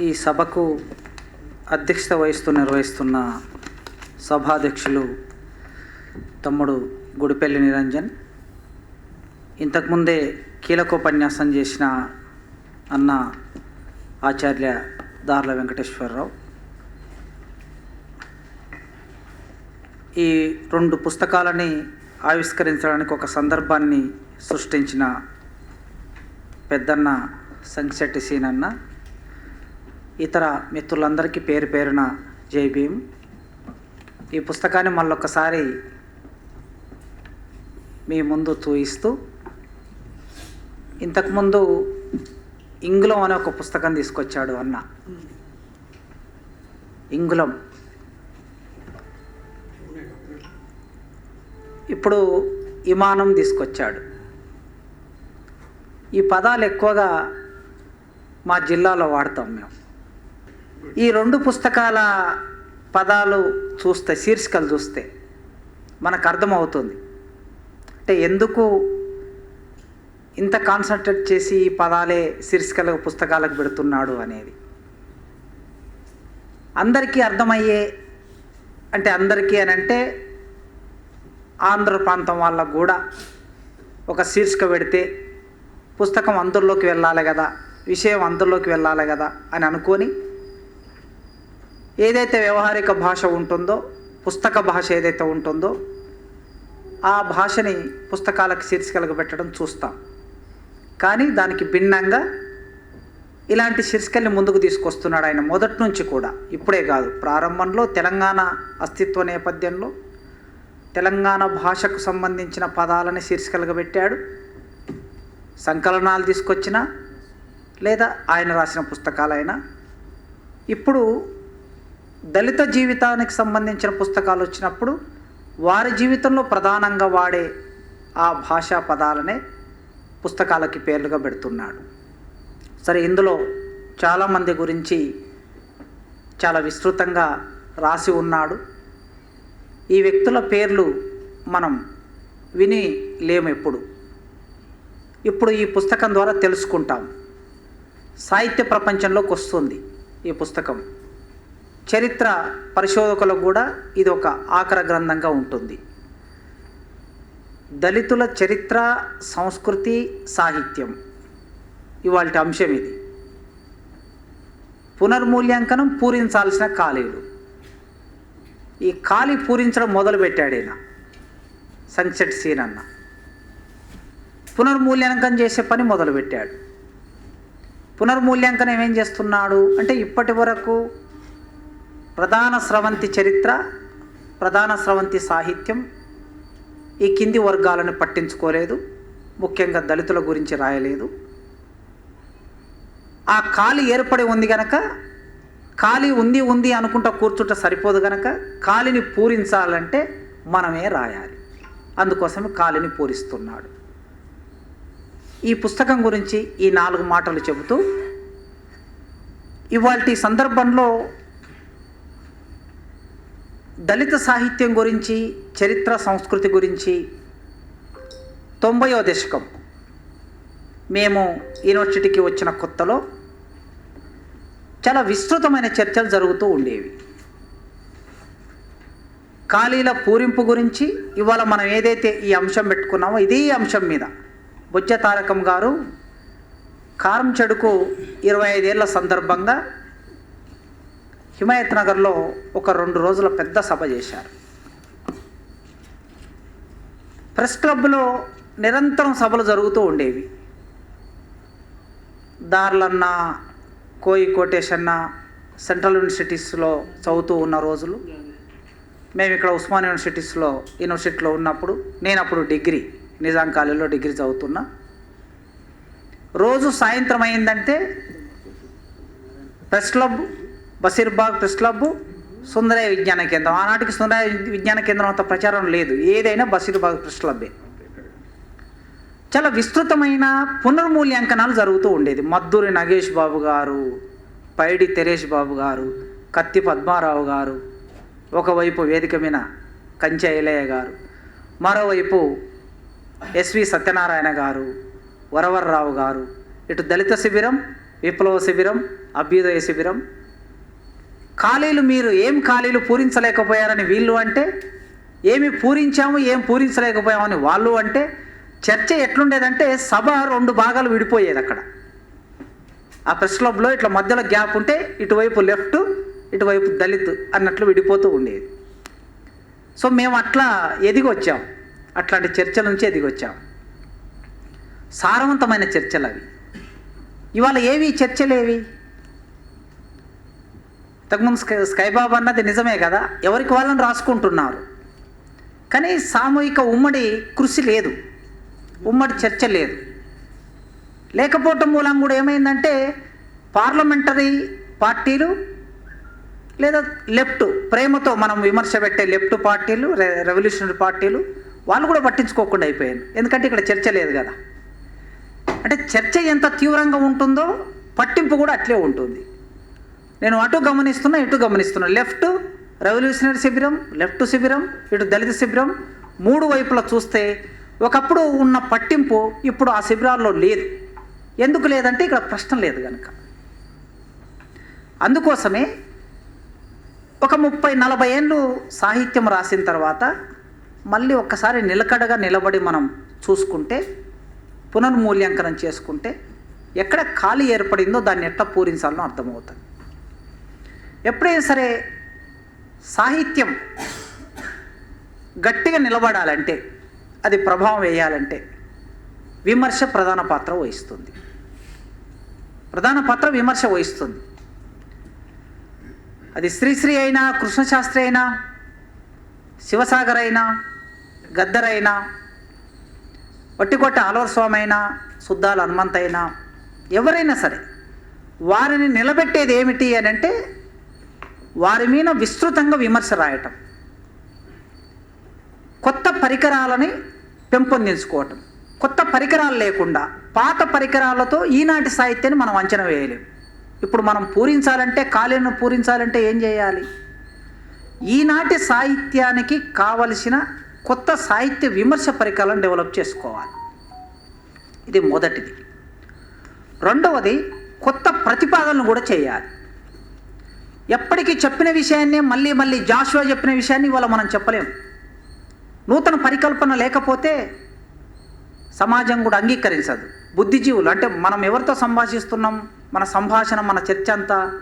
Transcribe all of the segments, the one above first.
ఈ సభకు అధ్యక్షత వహిస్తూ నిర్వహిస్తున్న సభాధ్యక్షులు తమ్ముడు గుడిపల్లి నిరంజన్. ఇంతకుముందే కీలకోపన్యాసం చేసిన అన్న ఆచార్య దార్ల వెంకటేశ్వరరావు. ఈ రెండు పుస్తకాలని ఆవిష్కరించడానికి ఒక సందర్భాన్ని సృష్టించిన పెద్దన్న సంగిశెట్టి సీనన్న. ఇతర మిత్రులందరికీ పేరు పేరున జై భీమ్. ఈ పుస్తకాన్ని మళ్ళొకసారి మీ ముందు చూయిస్తూ ఇంతకుముందు ఇంగులం అనే ఒక పుస్తకం తీసుకొచ్చాడు అన్న. ఇంగులం ఇప్పుడు విమానం తీసుకొచ్చాడు. ఈ పదాలు ఎక్కువగా మా జిల్లాలో వాడతాం మేము. ఈ రెండు పుస్తకాల పదాలు చూస్తే శీర్షికలు చూస్తే మనకు అర్థమవుతుంది. అంటే ఎందుకు ఇంత కాన్సన్ట్రేట్ చేసి ఈ పదాలే శీర్షికల పుస్తకాలకు పెడుతున్నాడు అనేది. అందరికీ అర్థమయ్యే అంటే అందరికీ అని అంటే ఆంధ్ర ప్రాంతం వాళ్ళకు కూడా ఒక శీర్షిక పెడితే పుస్తకం అందరిలోకి వెళ్ళాలి కదా విషయం అందరిలోకి వెళ్ళాలి కదా అని అనుకొని ఏదైతే వ్యవహారిక భాష ఉంటుందో పుస్తక భాష ఏదైతే ఉంటుందో ఆ భాషని పుస్తకాలకు శీర్షికలకు పెట్టడం చూస్తాం. కానీ దానికి భిన్నంగా ఇలాంటి శీర్షికల్ని ముందుకు తీసుకొస్తున్నాడు ఆయన మొదటి నుంచి కూడా. ఇప్పుడే కాదు ప్రారంభంలో తెలంగాణ అస్తిత్వ నేపథ్యంలో తెలంగాణ భాషకు సంబంధించిన పదాలని శీర్షికలుగా పెట్టాడు. సంకలనాలు తీసుకొచ్చిన లేదా ఆయన రాసిన పుస్తకాలైనా. ఇప్పుడు దళిత జీవితానికి సంబంధించిన పుస్తకాలు వచ్చినప్పుడు వారి జీవితంలో ప్రధానంగా వాడే ఆ భాషా పదాలనే పుస్తకాలకి పేర్లుగా పెడుతున్నాడు. సరే ఇందులో చాలామంది గురించి చాలా విస్తృతంగా రాసి ఉన్నాడు. ఈ వ్యక్తుల పేర్లు మనం విని లేము ఎప్పుడు. ఇప్పుడు ఈ పుస్తకం ద్వారా తెలుసుకుంటాం. సాహిత్య ప్రపంచంలోకి వస్తుంది ఈ పుస్తకం. చరిత్ర పరిశోధకులకు కూడా ఇది ఒక ఆకర గ్రంథంగా ఉంటుంది. దళితుల చరిత్ర సంస్కృతి సాహిత్యం. ఇవాళ అంశం ఇది. పునర్మూల్యాంకనం పూరించాల్సిన ఖాళీలు. ఈ ఖాళీ పూరించడం మొదలుపెట్టాడు ఈయన సన్సెట్ సీన్ అన్న పునర్మూల్యాంకనం చేసే పని మొదలుపెట్టాడు. పునర్మూల్యాంకనం ఏం చేస్తున్నాడు? అంటే ఇప్పటి వరకు ప్రధాన స్రవంతి చరిత్ర ప్రధాన స్రవంతి సాహిత్యం ఈ కింది వర్గాలను పట్టించుకోలేదు ముఖ్యంగా దళితుల గురించి రాయలేదు. ఆ ఖాళీ ఏర్పడి ఉంది గనక ఖాళీ ఉంది ఉంది అనుకుంటా కూర్చుంట సరిపోదు గనక ఖాళీని పూరించాలంటే మనమే రాయాలి. అందుకోసమే ఖాళీని పూరిస్తున్నాడు. ఈ పుస్తకం గురించి ఈ నాలుగు మాటలు చెబుతూ ఇవాళ సందర్భంలో దళిత సాహిత్యం గురించి చరిత్ర సంస్కృతి గురించి తొంభయో దశకం. మేము యూనివర్సిటీకి వచ్చిన కొత్తలో చాలా విస్తృతమైన చర్చలు జరుగుతూ ఉండేవి. ఖాళీల పూరింపు గురించి ఇవాళ మనం ఏదైతే ఈ అంశం పెట్టుకున్నామో ఇదే అంశం మీద బుజ్జ తారకం గారు కారం చెడుకు ఇరవై ఐదేళ్ళ సందర్భంగా హిమాయత్ నగర్లో ఒక రెండు రోజుల పెద్ద సభ చేశారు. ప్రెస్ క్లబ్లో నిరంతరం సభలు జరుగుతూ ఉండేవి. దార్లన్నా కోయి కోటేషన్న సెంట్రల్ యూనివర్సిటీస్లో చదువుతూ ఉన్న రోజులు. మేము ఇక్కడ ఉస్మాన్ యూనివర్సిటీస్లో యూనివర్సిటీలో ఉన్నప్పుడు నేను అప్పుడు డిగ్రీ నిజాం కాలేజీలో డిగ్రీ చదువుతున్నా. రోజు సాయంత్రం అయిందంటే press club Basheerbagh press club Sundarayya Vignana Kendram. ఆనాటికి సుందరయ్య విజ్ఞాన కేంద్రం అంత ప్రచారం లేదు. ఏదైనా బసీర్బాగ్ ప్రెస్ క్లబ్బే చాలా విస్తృతమైన పునర్మూల్యాంకనాలు జరుగుతూ ఉండేది. మద్దూరి నగేష్ బాబు గారు పైడి తెరేష్ బాబు గారు కత్తి పద్మారావు గారు ఒకవైపు వేదిక మీద కంచె ఐలయ్య గారు మరోవైపు ఎస్వి సత్యనారాయణ గారు వరవర్రావు గారు. ఇటు దళిత శిబిరం విప్లవ శిబిరం అభ్యుదయ శిబిరం ఖాళీలు మీరు ఏం ఖాళీలు పూరించలేకపోయారని వీళ్ళు అంటే ఏమి పూరించాము ఏం పూరించలేకపోయామని వాళ్ళు అంటే చర్చ ఎట్లుండేదంటే సభ రెండు భాగాలు విడిపోయేది అక్కడ. ఆ ప్రెస్ క్లబ్లో ఇట్లా మధ్యలో గ్యాప్ ఉంటే ఇటువైపు లెఫ్ట్ ఇటువైపు దళిత్ అన్నట్లు విడిపోతూ ఉండేది. సో మేము అట్లా ఎదిగొచ్చాం. అట్లాంటి చర్చల నుంచి ఎదిగొచ్చాం. సారవంతమైన చర్చలు అవి ఇవాళ ఏవి చర్చలేవి? ఇంతకుముందు స్కై స్కైబాబు అన్నది నిజమే కదా? ఎవరికి వాళ్ళని రాసుకుంటున్నారు? కానీ సామూహిక ఉమ్మడి కృషి లేదు. ఉమ్మడి చర్చ లేదు. లేకపోవటం మూలం కూడా ఏమైందంటే పార్లమెంటరీ పార్టీలు లేదా లెఫ్ట్ ప్రేమతో మనం విమర్శ పెట్టే లెఫ్ట్ పార్టీలు రె- రెవల్యూషనరీ పార్టీలు వాళ్ళు కూడా పట్టించుకోకుండా అయిపోయారు. ఎందుకంటే ఇక్కడ చర్చ లేదు కదా? అంటే చర్చ ఎంత తీవ్రంగా ఉంటుందో పట్టింపు కూడా అట్లే ఉంటుంది. నేను అటు గమనిస్తున్నా ఇటు గమనిస్తున్నా. లెఫ్ట్ రెవల్యూషనరీ శిబిరం లెఫ్ట్ శిబిరం ఇటు దళిత శిబిరం మూడు వైపులా చూస్తే ఒకప్పుడు ఉన్న పట్టింపు ఇప్పుడు ఆ శిబిరాల్లో లేదు. ఎందుకు లేదంటే ఇక్కడ ప్రశ్న లేదు కనుక అందుకోసమే ఒక ముప్పై నలభై ఏళ్ళు సాహిత్యం రాసిన తర్వాత మళ్ళీ ఒక్కసారి నిలకడగా నిలబడి మనం చూసుకుంటే పునర్మూల్యాంకనం చేసుకుంటే ఎక్కడ ఖాళీ ఏర్పడిందో దాన్ని ఎట్లా పూరించాలనో అర్థమవుతుంది. ఎప్పుడైనా సరే సాహిత్యం గట్టిగా నిలబడాలంటే అది ప్రభావం వేయాలంటే విమర్శ ప్రధాన పాత్ర వహిస్తుంది. ప్రధాన పాత్ర విమర్శ వహిస్తుంది. అది శ్రీశ్రీ అయినా కృష్ణశాస్త్రి అయినా శివసాగర్ అయినా గద్దర్ అయినా వట్టికొట్ట ఆలవర స్వామి అయినా సుద్దాల హనుమంత్ అయినా ఎవరైనా సరే వారిని నిలబెట్టేది ఏమిటి అని అంటే వారి మీద విస్తృతంగా విమర్శ రాయటం. కొత్త పరికరాలని పెంపొందించుకోవటం. కొత్త పరికరాలు లేకుండా పాత పరికరాలతో ఈనాటి సాహిత్యాన్ని మనం అంచనా వేయలేం. ఇప్పుడు మనం పూరించాలంటే ఖాళీలను పూరించాలంటే ఏం చేయాలి? ఈనాటి సాహిత్యానికి కావలసిన కొత్త సాహిత్య విమర్శ పరికరాలను డెవలప్ చేసుకోవాలి. ఇది మొదటిది. రెండవది కొత్త ప్రతిపాదనలు కూడా చేయాలి. ఎప్పటికీ చెప్పిన విషయాన్నే మళ్ళీ మళ్ళీ జాషువా చెప్పిన విషయాన్ని ఇవాళ మనం చెప్పలేం. నూతన పరికల్పన లేకపోతే సమాజం కూడా అంగీకరించదు. బుద్ధిజీవులు అంటే మనం ఎవరితో సంభాషిస్తున్నాం? మన సంభాషణ మన చర్చ అంతా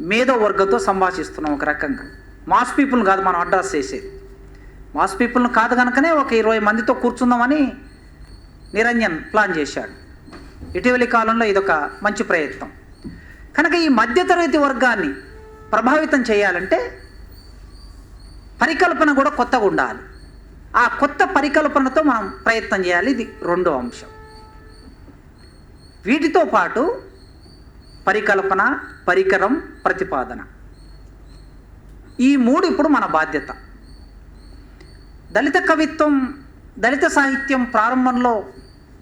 మేధో వర్గంతో సంభాషిస్తున్నాం ఒక రకంగా. మాస్ పీపుల్ కాదు మనం అడ్రస్ చేసేది. మాస్ పీపుల్ని కాదు కనుకనే ఒక ఇరవై మందితో కూర్చుందామని నిరంజన్ ప్లాన్ చేశాడు. ఇటీవలి కాలంలో ఇదొక మంచి ప్రయత్నం. కనుక ఈ మధ్యతరగతి వర్గాన్ని ప్రభావితం చేయాలంటే పరికల్పన కూడా కొత్తగా ఉండాలి. ఆ కొత్త పరికల్పనతో మనం ప్రయత్నం చేయాలి. ఇది రెండో అంశం. వీటితో పాటు పరికల్పన పరికరం ప్రతిపాదన. ఈ మూడు ఇప్పుడు మన బాధ్యత. దళిత కవిత్వం దళిత సాహిత్యం ప్రారంభంలో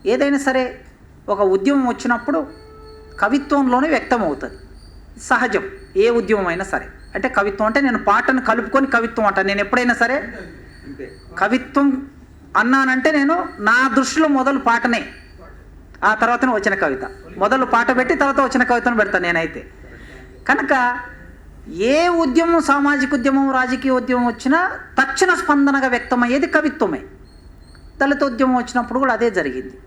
ఏదైనా సరే ఒక ఉద్యమం వచ్చినప్పుడు కవిత్వంలోనే వ్యక్తం అవుతుంది సహజం. ఏ ఉద్యమం అయినా సరే. అంటే కవిత్వం అంటే నేను పాటను కలుపుకొని కవిత్వం అంటాను నేను ఎప్పుడైనా సరే కవిత్వం అన్నానంటే నేను నా దృష్టిలో మొదలు పాటనే. ఆ తర్వాతనే వచ్చిన కవిత. మొదలు పాట పెట్టి తర్వాత వచ్చిన కవితను పెడతాను నేనైతే. కనుక ఏ ఉద్యమం సామాజిక ఉద్యమం రాజకీయ ఉద్యమం వచ్చినా తక్షణ స్పందనగా వ్యక్తమయ్యేది కవిత్వమే. దళిత ఉద్యమం వచ్చినప్పుడు కూడా అదే జరిగింది.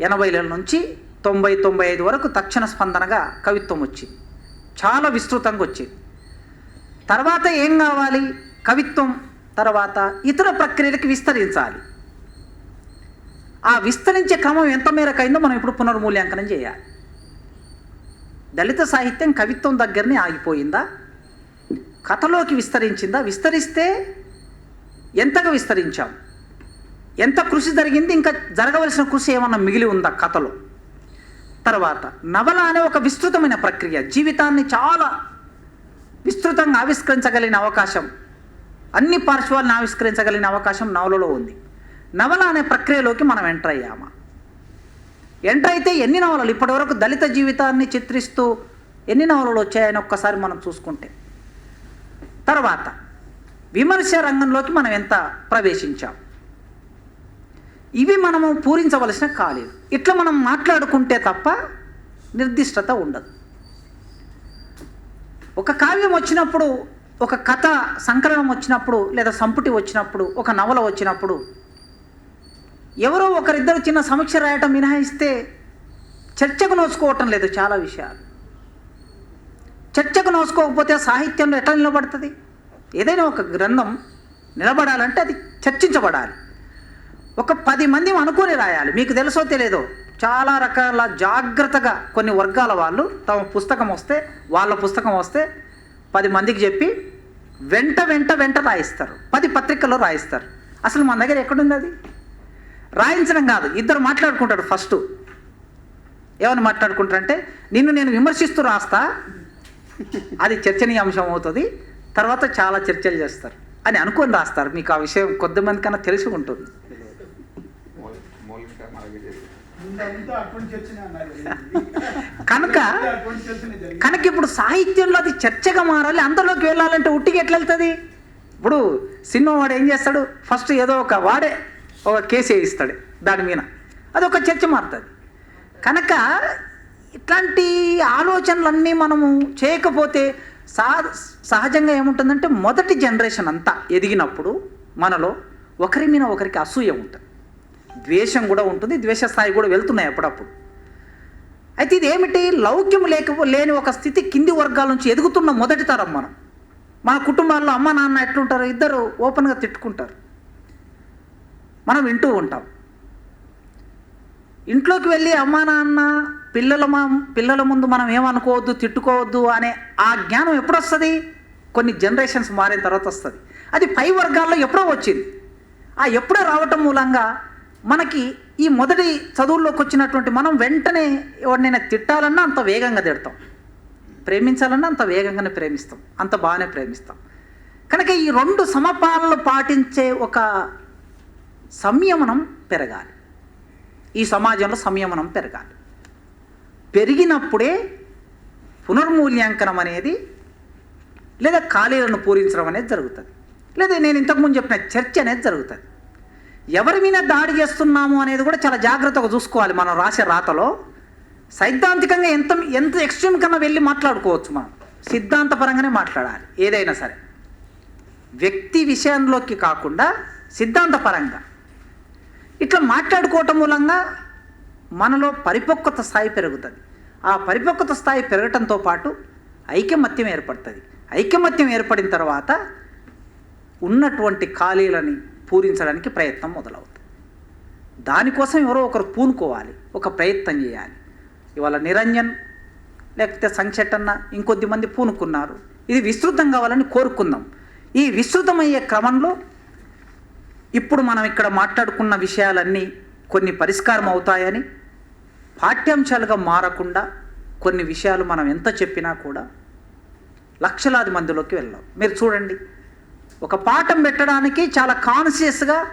ఎనభైల నుంచి తొంభై తొంభై ఐదు వరకు తక్షణ స్పందనగా కవిత్వం వచ్చింది. చాలా విస్తృతంగా వచ్చింది. తర్వాత ఏం కావాలి? కవిత్వం తర్వాత ఇతర ప్రక్రియలకు విస్తరించాలి. ఆ విస్తరించే క్రమం ఎంత మేరకు అయిందో మనం ఇప్పుడు పునర్మూల్యాంకనం చేయాలి. దళిత సాహిత్యం కవిత్వం దగ్గరనే ఆగిపోయిందా? కథలోకి విస్తరించిందా? విస్తరిస్తే ఎంతగా విస్తరించాం? ఎంత కృషి జరిగింది? ఇంకా జరగవలసిన కృషి ఏమన్నా మిగిలి ఉందా కథలో? తర్వాత నవల అనే ఒక విస్తృతమైన ప్రక్రియ. జీవితాన్ని చాలా విస్తృతంగా ఆవిష్కరించగలిగిన అవకాశం అన్ని పార్శ్వాలను ఆవిష్కరించగలిగిన అవకాశం నవలలో ఉంది. నవల అనే ప్రక్రియలోకి మనం ఎంటర్ అయ్యామా? ఎంటర్ అయితే ఎన్ని నవలలు? ఇప్పటివరకు దళిత జీవితాన్ని చిత్రిస్తూ ఎన్ని నవలలు వచ్చాయని ఒక్కసారి మనం చూసుకుంటే. తర్వాత విమర్శ రంగంలోకి మనం ఎంత ప్రవేశించాం? ఇవి మనము పూరించవలసిన కాలేదు. ఇట్లా మనం మాట్లాడుకుంటే తప్ప నిర్దిష్టత ఉండదు. ఒక కావ్యం వచ్చినప్పుడు ఒక కథ సంకలనం వచ్చినప్పుడు లేదా సంపుటి వచ్చినప్పుడు ఒక నవల వచ్చినప్పుడు ఎవరో ఒకరిద్దరు చిన్న సమీక్ష రాయటం మినహాయిస్తే చర్చకు నోచుకోవటం లేదు చాలా విషయాలు. చర్చకు నోచుకోకపోతే సాహిత్యంలో ఎట్లా నిలబడుతుంది? ఏదైనా ఒక గ్రంథం నిలబడాలంటే అది చర్చించబడాలి. ఒక పది మంది అనుకొని రాయాలి. మీకు తెలుసో తెలియదో చాలా రకాల జాగ్రత్తగా కొన్ని వర్గాల వాళ్ళు తమ పుస్తకం వస్తే వాళ్ళ పుస్తకం వస్తే పది మందికి చెప్పి వెంట వెంట వెంట రాయిస్తారు. పది పత్రికల్లో రాయిస్తారు. అసలు మన దగ్గర ఎక్కడుంది అది? రాయించడం కాదు. ఇద్దరు మాట్లాడుకుంటారు ఫస్ట్. ఏమని మాట్లాడుకుంటారంటే నిన్ను నేను విమర్శిస్తూ రాస్తా అది చర్చనీయాంశం అవుతుంది తర్వాత చాలా చర్చలు చేస్తారు అని అనుకొని రాస్తారు. మీకు ఆ విషయం కొద్దిమంది కన్నా తెలిసి ఉంటుంది మౌలిక మనకి తెలియదు. ముందంతా అటువంటి చర్చనే అన్నారు కనుక కనుక ఇప్పుడు సాహిత్యంలో అది చర్చగా మారాలి అందులోకి వెళ్ళాలంటే ఉట్టికి ఎట్లా వెళ్తుంది ఇప్పుడు సినిమా వాడు ఏం చేస్తాడు? ఫస్ట్ ఏదో ఒక వాడే ఒక కేసు వేయిస్తాడు దాని మీద. అది ఒక చర్చ మారుతుంది. కనుక ఇట్లాంటి ఆలోచనలన్నీ మనము చేయకపోతే సా సహజంగా ఏముంటుందంటే మొదటి జనరేషన్ అంతా ఎదిగినప్పుడు మనలో ఒకరి మీద ఒకరికి అసూయ ఉంటుంది. ద్వేషం కూడా ఉంటుంది ద్వేష స్థాయి కూడా వెళ్తున్నాయి అప్పుడప్పుడు. అయితే ఇది ఏమిటి లౌక్యం లేక లేని ఒక స్థితి కింది వర్గాల నుంచి ఎదుగుతున్న మొదటి తరం మనం. మన కుటుంబాల్లో అమ్మ నాన్న ఎట్లుంటారు ఇద్దరు ఓపెన్గా తిట్టుకుంటారు. మనం వింటూ ఉంటాం. ఇంట్లోకి వెళ్ళి అమ్మ నాన్న పిల్లల మా పిల్లల ముందు మనం ఏమనుకోవద్దు తిట్టుకోవద్దు అనే ఆ జ్ఞానం ఎప్పుడు వస్తుంది? కొన్ని జనరేషన్స్ మారిన తర్వాత వస్తుంది. అది పై వర్గాల్లో ఎప్పుడో వచ్చింది. ఆ ఎప్పుడో రావటం మూలంగా మనకి ఈ మొదటి చదువుల్లోకి వచ్చినటువంటి మనం వెంటనే ఎవరినైనా తిట్టాలన్నా అంత వేగంగా తిడతాం. ప్రేమించాలన్నా అంత వేగంగానే ప్రేమిస్తాం. అంత బాగానే ప్రేమిస్తాం. కనుక ఈ రెండు సమపాలనలు పాటించే ఒక సంయమనం పెరగాలి. ఈ సమాజంలో సంయమనం పెరగాలి. పెరిగినప్పుడే పునర్మూల్యాంకనం అనేది లేదా ఖాళీలను పూరించడం అనేది జరుగుతుంది. లేదా నేను ఇంతకుముందు చెప్పిన చర్చ అనేది జరుగుతుంది. ఎవరి మీద దాడి చేస్తున్నాము అనేది కూడా చాలా జాగ్రత్తగా చూసుకోవాలి మనం రాసే రాతలో. సైద్ధాంతికంగా ఎంత ఎంత ఎక్స్ట్రీమ్ కన్నా వెళ్ళి మాట్లాడుకోవచ్చు మనం. సిద్ధాంతపరంగానే మాట్లాడాలి ఏదైనా సరే. వ్యక్తి విషయంలోకి కాకుండా సిద్ధాంతపరంగా. ఇట్లా మాట్లాడుకోవటం మూలంగా మనలో పరిపక్వత స్థాయి పెరుగుతుంది. ఆ పరిపక్వత స్థాయి పెరగటంతో పాటు ఐకమత్యం ఏర్పడుతుంది. ఐకమత్యం ఏర్పడిన తర్వాత ఉన్నటువంటి ఖాళీలని పూరించడానికి ప్రయత్నం మొదలవుతుంది. దానికోసం ఎవరో ఒకరు పూనుకోవాలి ఒక ప్రయత్నం చేయాలి. ఇవాళ నిరంజన్ లేకపోతే సంక్షటన్న ఇంకొద్ది మంది పూనుకున్నారు. ఇది విస్తృతం కావాలని కోరుకుందాం. ఈ విస్తృతమయ్యే క్రమంలో ఇప్పుడు మనం ఇక్కడ మాట్లాడుకున్న విషయాలన్నీ కొన్ని పరిష్కారం అవుతాయని పాఠ్యాంశాలుగా మారకుండా కొన్ని విషయాలు మనం ఎంత చెప్పినా కూడా లక్షలాది మందిలోకి వెళ్ళాం మీరు చూడండి. ఒక పాఠం పెట్టడానికి చాలా కాన్షియస్గా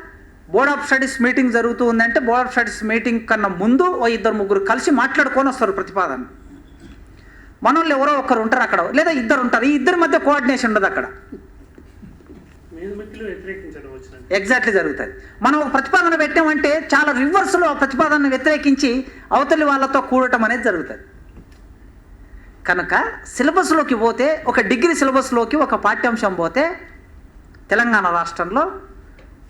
బోర్డ్ ఆఫ్ స్టడీస్ మీటింగ్ జరుగుతూ ఉందంటే బోర్డ్ ఆఫ్ స్టడీస్ మీటింగ్ కన్నా ముందు ఓ ఇద్దరు ముగ్గురు కలిసి మాట్లాడుకొని వస్తారు ప్రతిపాదన. మనోళ్ళు ఎవరో ఒకరు ఉంటారు అక్కడ. లేదా ఇద్దరు ఉంటారు. ఈ ఇద్దరి మధ్య కోఆర్డినేషన్ ఉండదు అక్కడ. ఎగ్జాక్ట్లీ జరుగుతుంది. మనం ఒక ప్రతిపాదన పెట్టామంటే చాలా రివర్స్లో ఆ ప్రతిపాదనను వ్యతిరేకించి అవతలి వాళ్ళతో కూడటం అనేది జరుగుతుంది. కనుక సిలబస్లోకి పోతే ఒక డిగ్రీ సిలబస్లోకి ఒక పాఠ్యాంశం పోతే తెలంగాణ రాష్ట్రంలో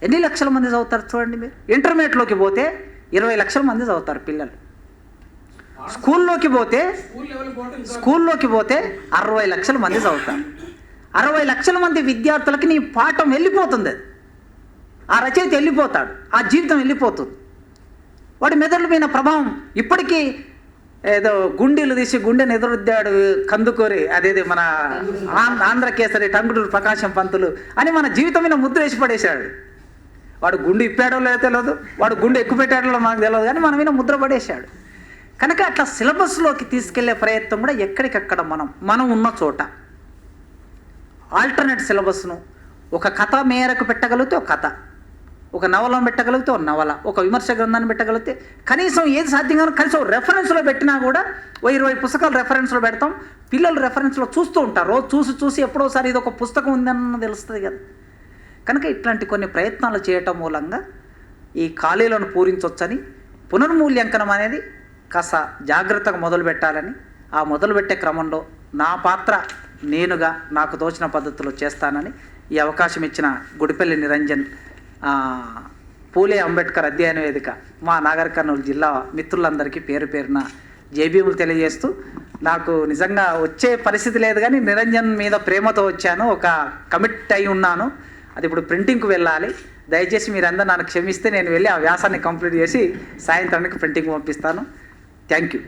ఎన్ని లక్షల మంది చదువుతారు చూడండి మీరు? ఇంటర్మీడియట్లోకి పోతే ఇరవై లక్షల మంది చదువుతారు పిల్లలు. స్కూల్లోకి పోతే స్కూల్లోకి పోతే అరవై లక్షల మంది చదువుతారు. అరవై లక్షల మంది విద్యార్థులకి నీ పాఠం వెళ్ళిపోతుంది. అది ఆ రచయిత వెళ్ళిపోతాడు. ఆ జీవితం వెళ్ళిపోతుంది. వాడి మెదడు మీద ప్రభావం ఇప్పటికీ ఏదో గుండీలు తీసి గుండెని ఎదురుద్దాడు కందుకోరి అదేది మన ఆంధ్ర ఆంధ్రకేసరి టంగుటూరు ప్రకాశం పంతులు అని మన జీవితం మీద ముద్ర వేసి పడేశాడు. వాడు గుండె ఇప్పాడో లేదో తెలియదు వాడు గుండె ఎక్కువ పెట్టాడో మనకు తెలియదు కానీ మన మీద ముద్ర పడేశాడు. కనుక అట్లా సిలబస్లోకి తీసుకెళ్ళే ప్రయత్నం కూడా ఎక్కడికక్కడ మనం మనం ఉన్న చోట. ఆల్టర్నేట్ సిలబస్ను ఒక కథ మేరకు పెట్టగలిగితే ఒక కథ. ఒక నవలను పెట్టగలిగితే ఒక నవల ఒక విమర్శ గ్రంథాన్ని పెట్టగలిగితే కనీసం ఏది సాధ్యం కనీసం రెఫరెన్స్లో పెట్టినా కూడా ఓ ఇరవై పుస్తకాలు రెఫరెన్స్లో పెడతాం. పిల్లలు రెఫరెన్స్లో చూస్తూ ఉంటారు. రోజు చూసి చూసి ఎప్పుడోసారి ఇది ఒక పుస్తకం ఉందన్న తెలుస్తుంది కదా. కనుక ఇట్లాంటి కొన్ని ప్రయత్నాలు చేయటం మూలంగా ఈ ఖాళీలను పూరించవచ్చని పునర్మూల్యాంకనం అనేది కాస్త జాగ్రత్తగా మొదలు పెట్టాలని ఆ మొదలుపెట్టే క్రమంలో నా పాత్ర నేనుగా నాకు తోచిన పద్ధతిలో చేస్తానని ఈ అవకాశం ఇచ్చిన గుడిపల్లి నిరంజన్ పూలే అంబేద్కర్ అధ్యయన వేదిక. మా నాగర్ కర్నూలు జిల్లా మిత్రులందరికీ పేరు పేరున జేబీములు తెలియజేస్తూ నాకు నిజంగా వచ్చే పరిస్థితి లేదు కానీ నిరంజన్ మీద ప్రేమతో వచ్చాను. ఒక కమిట్ అయి ఉన్నాను. అది ఇప్పుడు ప్రింటింగ్కు వెళ్ళాలి. దయచేసి మీరందరూ నన్ను క్షమిస్తే నేను వెళ్ళి ఆ వ్యాసాన్ని కంప్లీట్ చేసి సాయంత్రానికి ప్రింటింగ్ పంపిస్తాను. Thank you.